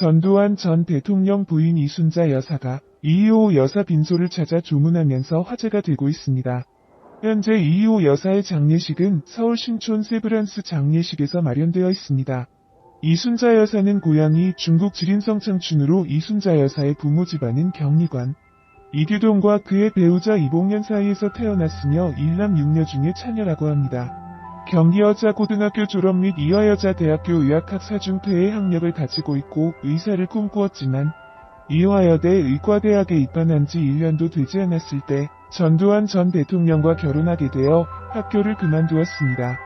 전두환 전 대통령 부인 이순자 여사가 이희호 여사 빈소를 찾아 조문하면서 화제가 되고 있습니다. 현재 이희호 여사의 장례식은 서울 신촌 세브란스 장례식에서 마련되어 있습니다. 이순자 여사는 고향이 중국 지린성 창춘으로 이순자 여사의 부모 집안은 경리관, 이규동과 그의 배우자 이봉년 사이에서 태어났으며 일남 육녀 중에 차녀라고 합니다. 경기여자고등학교 졸업 및 이화여자대학교 의학학 사중퇴의 학력을 가지고 있고 의사를 꿈꾸었지만 이화여대 의과대학에 입학한 지 1년도 되지 않았을 때 전두환 전 대통령과 결혼하게 되어 학교를 그만두었습니다.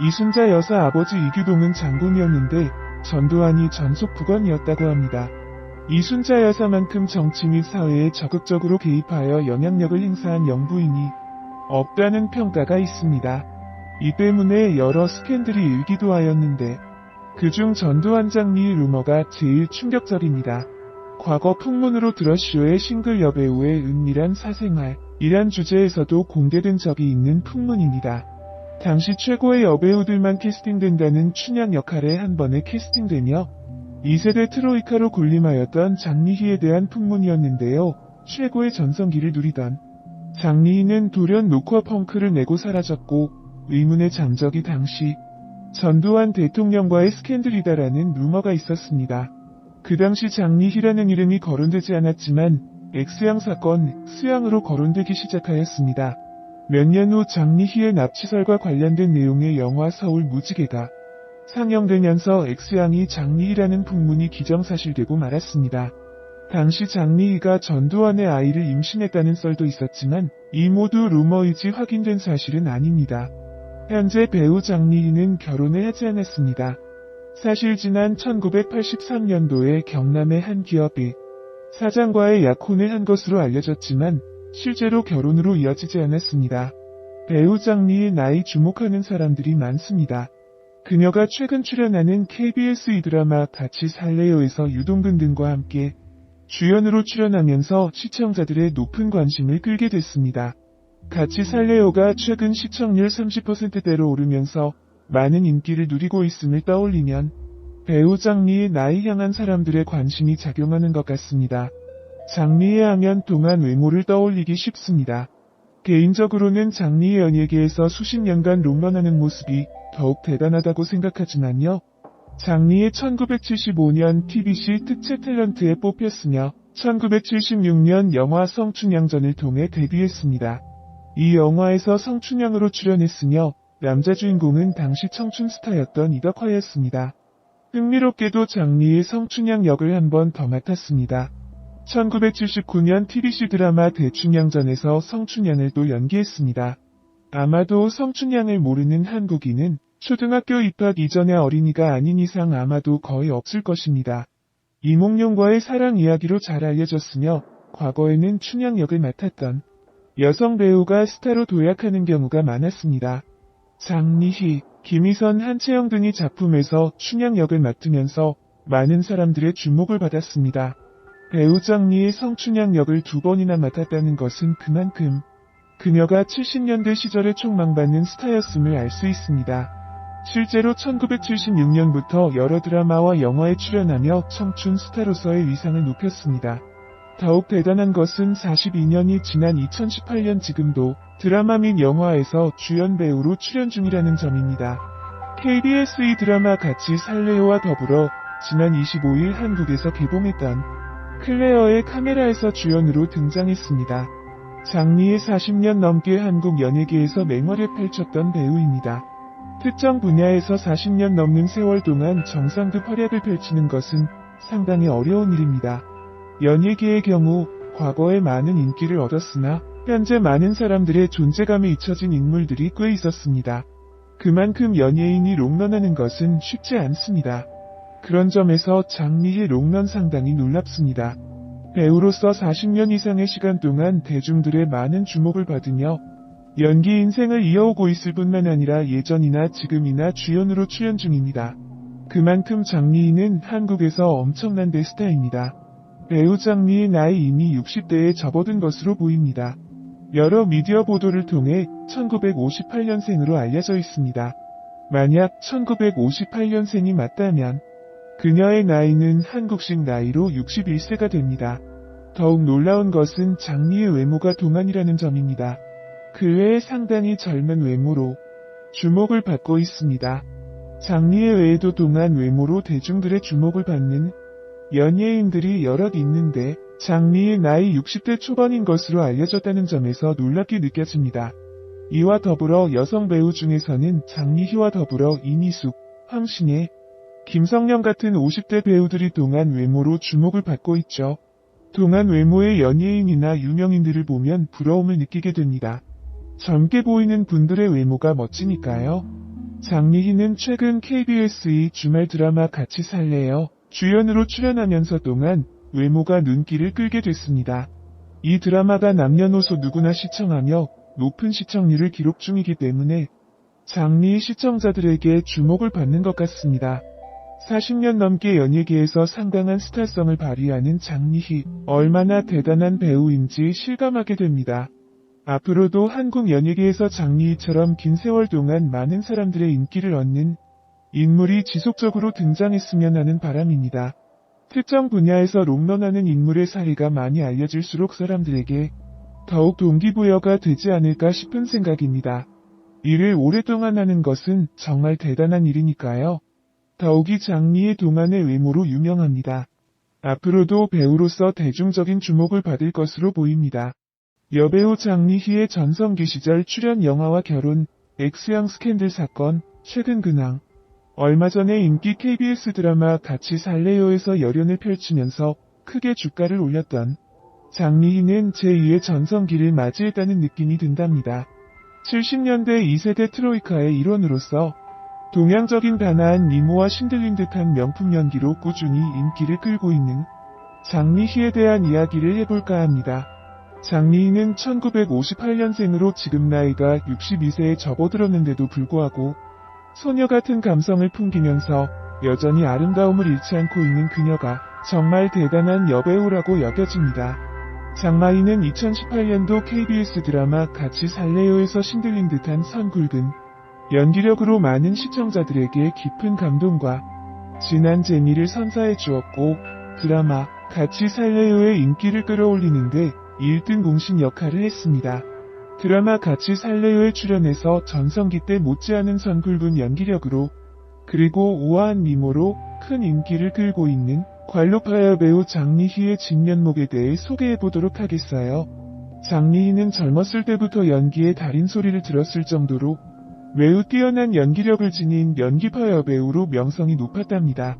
이순자 여사 아버지 이규동은 장군이었는데 전두환이 전속 부관이었다고 합니다. 이순자 여사만큼 정치 및 사회에 적극적으로 개입하여 영향력을 행사한 영부인이 없다는 평가가 있습니다. 이 때문에 여러 스캔들이 일기도 하였는데 그중 전두환 장미 루머가 제일 충격적입니다. 과거 풍문으로 들었쇼의 싱글 여배우의 은밀한 사생활 이란 주제에서도 공개된 적이 있는 풍문입니다. 당시 최고의 여배우들만 캐스팅된다는 춘향 역할에 한 번에 캐스팅되며 2세대 트로이카로 군림하였던 장미희에 대한 풍문이었는데요. 최고의 전성기를 누리던 장미희는 돌연 노커 펑크를 내고 사라졌고 의문의 잠적이 당시 전두환 대통령과의 스캔들이다라는 루머가 있었습니다. 그 당시 장미희라는 이름이 거론되지 않았지만 X양 사건, 수양으로 거론되기 시작하였습니다. 몇 년 후 장미희의 납치설과 관련된 내용의 영화 서울 무지개가 상영되면서 X양이 장미희라는 풍문이 기정사실되고 말았습니다. 당시 장미희가 전두환의 아이를 임신했다는 썰도 있었지만 이 모두 루머이지 확인된 사실은 아닙니다. 현재 배우 장미희는 결혼을 하지 않았습니다. 사실 지난 1983년도에 경남의 한 기업이 사장과의 약혼을 한 것으로 알려졌지만 실제로 결혼으로 이어지지 않았습니다. 배우 장미의 나이 주목하는 사람들이 많습니다. 그녀가 최근 출연하는 KBS 이 드라마 같이 살래요에서 유동근 등과 함께 주연으로 출연하면서 시청자들의 높은 관심을 끌게 됐습니다. 같이 살래요가 최근 시청률 30%대로 오르면서 많은 인기를 누리고 있음을 떠올리면 배우 장미의 나이 향한 사람들의 관심이 작용하는 것 같습니다. 장미애 하면 동안 외모를 떠올리기 쉽습니다. 개인적으로는 장미의 연예계에서 수십 년간 롱런하는 모습이 더욱 대단하다고 생각하지만요. 장미의 1975년 TBC 특채 탤런트에 뽑혔으며 1976년 영화 성춘향전을 통해 데뷔했습니다. 이 영화에서 성춘향으로 출연했으며 남자 주인공은 당시 청춘 스타였던 이덕화였습니다. 흥미롭게도 장미의 성춘향 역을 한 번 더 맡았습니다. 1979년 TBC 드라마 대춘향전에서 성춘향을 또 연기했습니다. 아마도 성춘향을 모르는 한국인은 초등학교 입학 이전의 어린이가 아닌 이상 아마도 거의 없을 것입니다. 이몽룡과의 사랑 이야기로 잘 알려졌으며 과거에는 춘향 역을 맡았던 여성 배우가 스타로 도약하는 경우가 많았습니다. 장미희, 김희선, 한채영 등이 작품에서 춘향 역을 맡으면서 많은 사람들의 주목을 받았습니다. 배우 장미의 성춘향 역을 두 번이나 맡았다는 것은 그만큼 그녀가 70년대 시절에 촉망받는 스타였음을 알 수 있습니다. 실제로 1976년부터 여러 드라마와 영화에 출연하며 청춘 스타로서의 위상을 높였습니다. 더욱 대단한 것은 42년이 지난 2018년 지금도 드라마 및 영화에서 주연 배우로 출연 중이라는 점입니다. KBS 이 드라마 같이 살래요와 더불어 지난 25일 한국에서 개봉했던 클레어의 카메라에서 주연으로 등장했습니다. 장미의 40년 넘게 한국 연예계에서 맹활을 펼쳤던 배우입니다. 특정 분야에서 40년 넘는 세월 동안 정상급 활약을 펼치는 것은 상당히 어려운 일입니다. 연예계의 경우 과거에 많은 인기를 얻었으나 현재 많은 사람들의 존재감에 잊혀진 인물들이 꽤 있었습니다. 그만큼 연예인이 롱런하는 것은 쉽지 않습니다. 그런 점에서 장미의 롱런 상당히 놀랍습니다. 배우로서 40년 이상의 시간 동안 대중들의 많은 주목을 받으며 연기 인생을 이어오고 있을 뿐만 아니라 예전이나 지금이나 주연으로 출연 중입니다. 그만큼 장미희는 한국에서 엄청난 대스타입니다. 배우 장미의 나이 이미 60대에 접어든 것으로 보입니다. 여러 미디어 보도를 통해 1958년생으로 알려져 있습니다. 만약 1958년생이 맞다면 그녀의 나이는 한국식 나이로 61세가 됩니다. 더욱 놀라운 것은 장리의 외모가 동안이라는 점입니다. 그 외에 상당히 젊은 외모로 주목을 받고 있습니다. 장리의 외에도 동안 외모로 대중들의 주목을 받는 연예인들이 여럿 있는데 장리의 나이 60대 초반인 것으로 알려졌다는 점에서 놀랍게 느껴집니다. 이와 더불어 여성 배우 중에서는 장리희와 더불어 이미숙, 황신혜, 김성령 같은 50대 배우들이 동안 외모로 주목을 받고 있죠. 동안 외모의 연예인이나 유명인들을 보면 부러움을 느끼게 됩니다. 젊게 보이는 분들의 외모가 멋지니까요. 장미희는 최근 KBS의 주말 드라마 같이 살래요 주연으로 출연하면서 동안 외모가 눈길을 끌게 됐습니다. 이 드라마가 남녀노소 누구나 시청하며 높은 시청률을 기록 중이기 때문에 장미 시청자들에게 주목을 받는 것 같습니다. 40년 넘게 연예계에서 상당한 스타성을 발휘하는 장미희, 얼마나 대단한 배우인지 실감하게 됩니다. 앞으로도 한국 연예계에서 장미희처럼 긴 세월 동안 많은 사람들의 인기를 얻는 인물이 지속적으로 등장했으면 하는 바람입니다. 특정 분야에서 롱런하는 인물의 사례가 많이 알려질수록 사람들에게 더욱 동기부여가 되지 않을까 싶은 생각입니다. 일을 오랫동안 하는 것은 정말 대단한 일이니까요. 더욱이 장미의 동안의 외모로 유명합니다. 앞으로도 배우로서 대중적인 주목을 받을 것으로 보입니다. 여배우 장미희의 전성기 시절 출연 영화와 결혼, 엑스양 스캔들 사건, 최근 근황, 얼마 전에 인기 KBS 드라마 같이 살래요에서 열연을 펼치면서 크게 주가를 올렸던 장미희는 제2의 전성기를 맞이했다는 느낌이 든답니다. 70년대 2세대 트로이카의 일원으로서 동양적인 단아한 미모와 신들린 듯한 명품 연기로 꾸준히 인기를 끌고 있는 장미희에 대한 이야기를 해볼까 합니다. 장미희는 1958년생으로 지금 나이가 62세에 접어들었는데도 불구하고 소녀 같은 감성을 풍기면서 여전히 아름다움을 잃지 않고 있는 그녀가 정말 대단한 여배우라고 여겨집니다. 장마희는 2018년도 KBS 드라마 같이 살래요에서 신들린 듯한 선 굵은 연기력으로 많은 시청자들에게 깊은 감동과 진한 재미를 선사해 주었고 드라마 같이 살래요의 인기를 끌어올리는데 1등 공신 역할을 했습니다. 드라마 같이 살래요에 출연해서 전성기 때 못지않은 선굵은 연기력으로 그리고 우아한 미모로 큰 인기를 끌고 있는 관로파야 배우 장미희의 진면목에 대해 소개해 보도록 하겠어요. 장미희는 젊었을 때부터 연기의 달인 소리를 들었을 정도로 매우 뛰어난 연기력을 지닌 연기파 여배우로 명성이 높았답니다.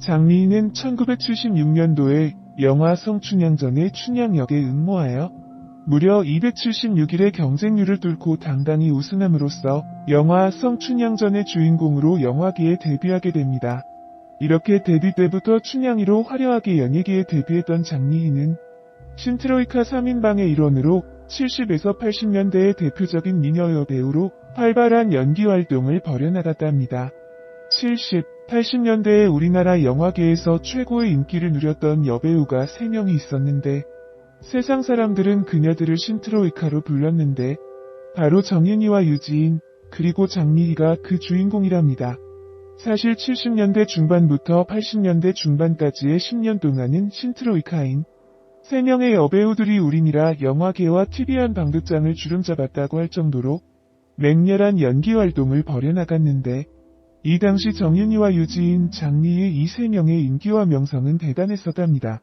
장미희는 1976년도에 영화 성춘향전의 춘향 역에 응모하여 무려 276일의 경쟁률을 뚫고 당당히 우승함으로써 영화 성춘향전의 주인공으로 영화계에 데뷔하게 됩니다. 이렇게 데뷔 때부터 춘향이로 화려하게 연예계에 데뷔했던 장미희는 신트로이카 3인방의 일원으로 70에서 80년대의 대표적인 미녀 여배우로 활발한 연기 활동을 벌여나갔답니다. 70, 80년대에 우리나라 영화계에서 최고의 인기를 누렸던 여배우가 3명이 있었는데 세상 사람들은 그녀들을 신트로이카로 불렀는데 바로 정윤이와 유지인 그리고 장미희가 그 주인공이랍니다. 사실 70년대 중반부터 80년대 중반까지의 10년 동안은 신트로이카인 3명의 여배우들이 우리나라 영화계와 TV한 방극장을 주름잡았다고 할 정도로 맹렬한 연기 활동을 벌여나갔는데 이 당시 정윤이와 유지인, 장미의 이 세 명의 인기와 명성은 대단했었답니다.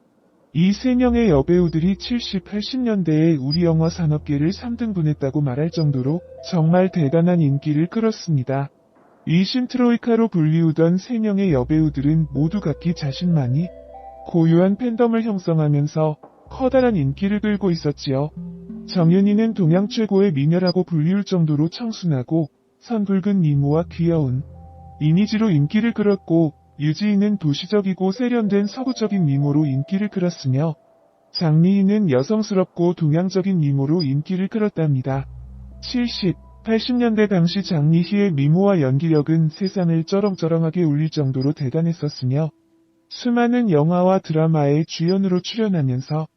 이 세 명의 여배우들이 70, 80년대에 우리 영화 산업계를 3등분했다고 말할 정도로 정말 대단한 인기를 끌었습니다. 이 신트로이카로 불리우던 세 명의 여배우들은 모두 각기 자신만이 고유한 팬덤을 형성하면서 커다란 인기를 끌고 있었지요. 정윤이는 동양 최고의 미녀라고 불리울 정도로 청순하고 선붉은 미모와 귀여운 이미지로 인기를 끌었고 유지인은 도시적이고 세련된 서구적인 미모로 인기를 끌었으며 장미희는 여성스럽고 동양적인 미모로 인기를 끌었답니다. 70, 80년대 당시 장미희의 미모와 연기력은 세상을 쩌렁쩌렁하게 울릴 정도로 대단했었으며 수많은 영화와 드라마에 주연으로 출연하면서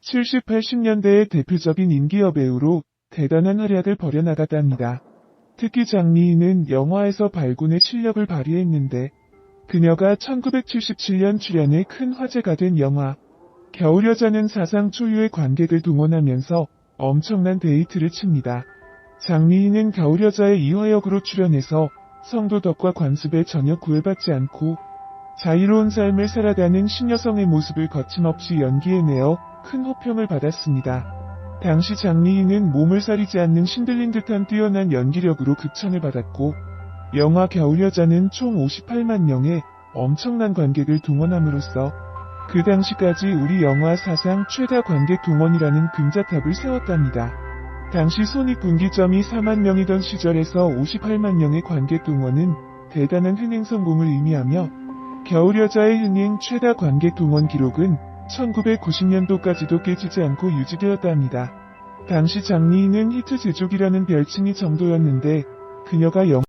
70, 80년대의 대표적인 인기 여배우로 대단한 활약을 벌여나갔답니다. 특히 장미희는 영화에서 발군의 실력을 발휘했는데 그녀가 1977년 출연해 큰 화제가 된 영화 겨울여자는 사상 초유의 관객을 동원하면서 엄청난 데이트를 칩니다. 장미희는 겨울여자의 이화역으로 출연해서 성도덕과 관습에 전혀 구애받지 않고 자유로운 삶을 살아가는 신여성의 모습을 거침없이 연기해내어 큰 호평을 받았습니다. 당시 장미희는 몸을 사리지 않는 신들린 듯한 뛰어난 연기력으로 극찬을 받았고 영화 겨울여자는 총 58만 명의 엄청난 관객을 동원함으로써 그 당시까지 우리 영화 사상 최다 관객 동원이라는 금자탑을 세웠답니다. 당시 손익분기점이 4만 명이던 시절에서 58만 명의 관객 동원은 대단한 흥행 성공을 의미하며 겨울여자의 흥행 최다 관객 동원 기록은 1990년도까지도 깨지지 않고 유지되었답니다. 당시 장미희는 히트 제조기라는 별칭이 정도였는데 그녀가 영